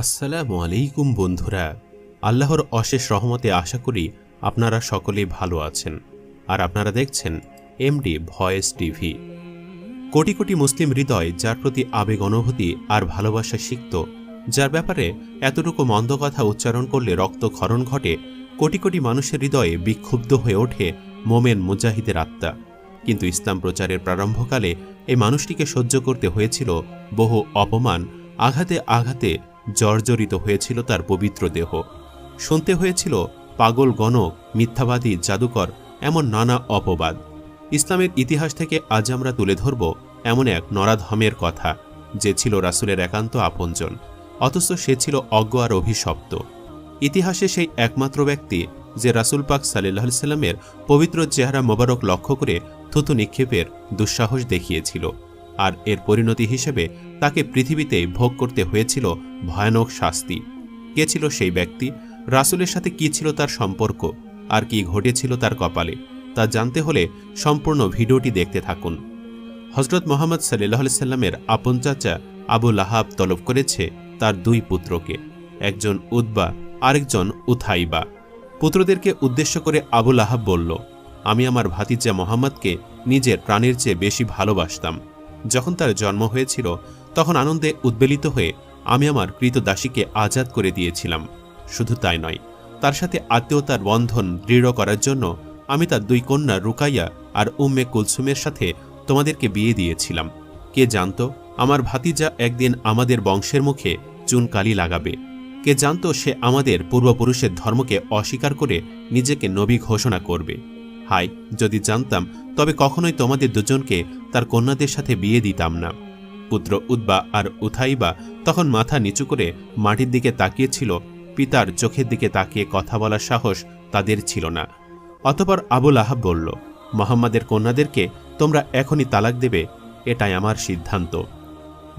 আসসালামু আলাইকুম বন্ধুরা। আল্লাহর অশেষ রহমতে আশা করি আপনারা সকলেই ভালো আছেন। আর আপনারা দেখছেন MD voice TV. Crore crore মুসলিম হৃদয় যার প্রতি আবেগ, অনুভূতি আর ভালোবাসা শিখত যার ব্যাপারে এতটুকু মন্দ কথা উচ্চারণ করলে রক্ত রক্তক্ষরণ ঘটে, কোটি কোটি মানুষের হৃদয়ে বিক্ষুব্ধ হয়ে ওঠে মোমেন মুজাহিদের আত্মা। কিন্তু ইসলাম প্রচারের প্রারম্ভকালে এই মানুষটিকে সহ্য করতে হয়েছিল বহু অপমান, আঘাতে আঘাতে জর্জরিত হয়েছিল তার পবিত্র দেহ। শুনতে হয়েছিল, পাগল গণক, মিথ্যাবাদী জাদুকর, এমন নানা অপবাদ। ইসলামের ইতিহাস থেকে আজ আমরা তুলে ধরব এমন এক নরাধমের কথা, যে ছিল রাসুলের একান্ত আপনজন। অথচ সে ছিল অজ্ঞ আর অভিশপ্ত। ইতিহাসে সেই একমাত্র ব্যক্তি, যে রাসুল পাক সাল্লাহ সাল্লামের পবিত্র চেহারা মোবারক লক্ষ্য করে থুতু নিক্ষেপের দুঃসাহস দেখিয়েছিল। আর এর পরিণতি হিসেবে তাকে পৃথিবীতে ভোগ করতে হয়েছিল ভয়ানক শাস্তি। কে ছিল সেই ব্যক্তি? রাসুলের সাথে কি ছিল তার সম্পর্ক? আর কি ঘটেছিল তার কপালে? তা জানতে হলে সম্পূর্ণ ভিডিওটি দেখতে থাকুন। হজরত মোহাম্মদ সাল্লাহ সাল্লামের আপন চাচা আবু লাহাব তলব করেছে তার দুই পুত্রকে, একজন উদ্বা আরেকজন উথাইবা। পুত্রদেরকে উদ্দেশ্য করে আবু লাহাব বলল, আমি আমার ভাতিজা মোহাম্মদকে নিজের প্রাণের চেয়ে বেশি ভালোবাসতাম। যখন তার জন্ম হয়েছিল, তখন আনন্দে উদ্বেলিত হয়ে আমি আমার কৃতদাসীকে আজাদ করে দিয়েছিলাম। শুধু তাই নয়, তার সাথে আত্মীয়তার বন্ধন দৃঢ় করার জন্য আমি তার দুই কন্যা রুকাইয়া আর উম্মে কুলসুমের সাথে তোমাদেরকে বিয়ে দিয়েছিলাম। কে জানত, আমার ভাতিজা একদিন আমাদের বংশের মুখে চুনকালি লাগাবে। কে জানতো, সে আমাদের পূর্বপুরুষের ধর্মকে অস্বীকার করে নিজেকে নবী ঘোষণা করবে। হাই যদি জানতাম, তবে কখনোই তোমাদের দুজনকে তার কন্যাদের সাথে বিয়ে দিতাম না। পুত্র উদ্বা আর উথাইবা তখন মাথা নিচু করে মাটির দিকে তাকিয়েছিল, পিতার চোখের দিকে তাকিয়ে কথা বলার সাহস তাদের ছিল না। অতপর আবুল আহাব বলল, মোহাম্মদের কন্যাদেরকে তোমরা এখনই তালাক দেবে, এটাই আমার সিদ্ধান্ত।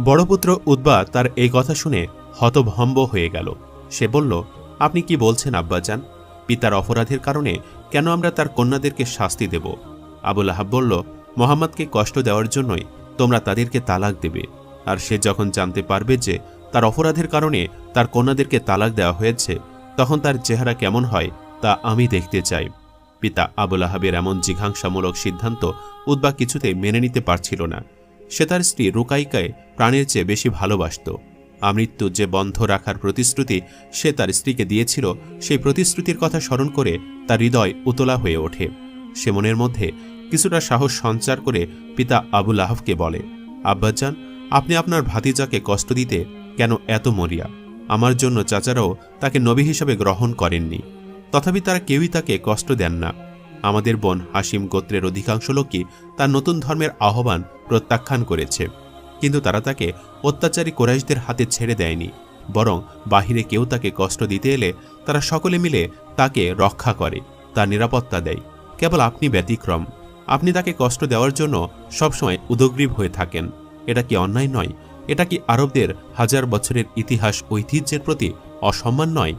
বড় পুত্র উদ্বা তার এই কথা শুনে হতভম্ব হয়ে গেল। সে বলল, আপনি কি বলছেন, আব্বাজান? পিতার অপরাধের কারণে কেন আমরা তার কন্যাদেরকে শাস্তি দেব? আবুল আহাব বলল, মোহাম্মদকে কষ্ট দেওয়ার জন্যই তোমরা তাদেরকে তালাক দেবে। আর সে যখন জানতে পারবে যে তার অপরাধের কারণে তার কন্যাদেরকে তালাক দেওয়া হয়েছে, তখন তার চেহারা কেমন হয় তা আমি দেখতে চাই। পিতা আবুল আহাবের এমন জিঘাংসামূলক সিদ্ধান্ত উদ্বা কিছুতেই মেনে নিতে পারছিল না। সে তার স্ত্রী রুকাইকায় প্রাণের চেয়ে বেশি ভালোবাসত। আমৃত্যু যে বন্ধ রাখার প্রতিশ্রুতি সে তার স্ত্রীকে দিয়েছিল, সেই প্রতিশ্রুতির কথা স্মরণ করে তার হৃদয় উতলা হয়ে ওঠে। সে মনের মধ্যে কিছুটা সাহস সঞ্চার করে পিতা আবুল আহফকে বলে, আব্বাজান, আপনি আপনার ভাতিজাকে কষ্ট দিতে কেন এত মরিয়া? আমার জন্য চাচারাও তাকে নবী হিসাবে গ্রহণ করেননি। তথাপি তারা কেউই তাকে কষ্ট দেন না। আমাদের বোন হাসিম গোত্রের অধিকাংশ লোকই তার নতুন ধর্মের আহ্বান প্রত্যাখ্যান করেছে। কিন্তু তারা তাকে অত্যাচারী কোরাইশদের হাতে ছেড়ে দেয়নি, বরং বাহিরে কেউ তাকে কষ্ট দিতে এলে তারা সকলে মিলে তাকে রক্ষা করে, তার নিরাপত্তা দেয়। কেবল আপনি ব্যতিক্রম। আপনি তাকে কষ্ট দেওয়ার জন্য সবসময় উদগ্রীব হয়ে থাকেন। এটা কি অন্যায় নয়? এটা কি আরবদের হাজার বছরের ইতিহাস ঐতিহ্যের প্রতি অসম্মান নয়?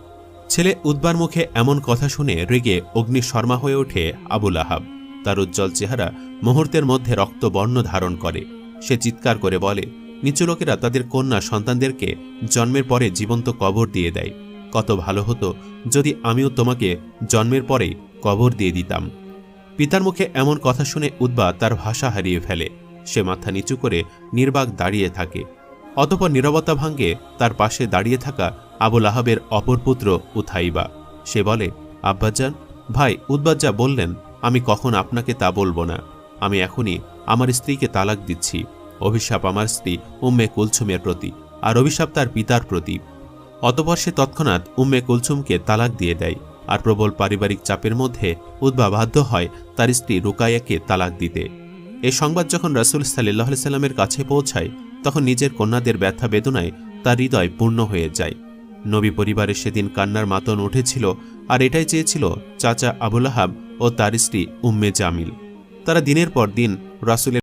ছেলে উদ্বার মুখে এমন কথা শুনে রেগে অগ্নি শর্মা হয়ে ওঠে আবুল আহাব। তার উজ্জ্বল চেহারা মুহূর্তের মধ্যে রক্তবর্ণ ধারণ করে। সে চিৎকার করে বলে, নিচু লোকেরা তাদের কন্যা সন্তানদেরকে জন্মের পরে জীবন্ত কবর দিয়ে দেয়। কত ভালো হতো যদি আমিও তোমাকে জন্মের পরেই কবর দিয়ে দিতাম পিতার মুখে এমন কথা শুনে উদ্বা তার ভাষা হারিয়ে ফেলে। সে মাথা নিচু করে নির্বাক দাঁড়িয়ে থাকে। অতপর নিরবতা ভাঙ্গে তার পাশে দাঁড়িয়ে থাকা আবুল আহাবের অপর পুত্র উথাইবা। সে বলে, আব্বাজান, ভাই উদ্বাজ যা বললেন, আমি কখন আপনাকে তা বলব না। আমি এখনই আমার স্ত্রীকে তালাক দিচ্ছি। অভিশাপ আমার স্ত্রী উম্মে কুলছুমের প্রতি আর অভিশাপ তার পিতার প্রতি। অতপর সে তৎক্ষণাৎ উম্মে কুলছুমকে তালাক দিয়ে দেয় আর প্রবল পারিবারিক চাপের মধ্যে উদ্বা বাধ্য হয় তার স্ত্রী রুকাইয়াকে তালাক দিতে। এ সংবাদ যখন রাসুল সাল্লাহ সাল্লামের কাছে পৌঁছায়, তখন নিজের কন্যাদের ব্যথা বেদনায় তার হৃদয় পূর্ণ হয়ে যায়। নবী পরিবারের সেদিন কান্নার মাতন উঠেছিল আর এটাই চেয়েছিল চাচা আবুল আহাব ও তার স্ত্রী উম্মে জামিল। তারা দিনের পর দিন রাসুলের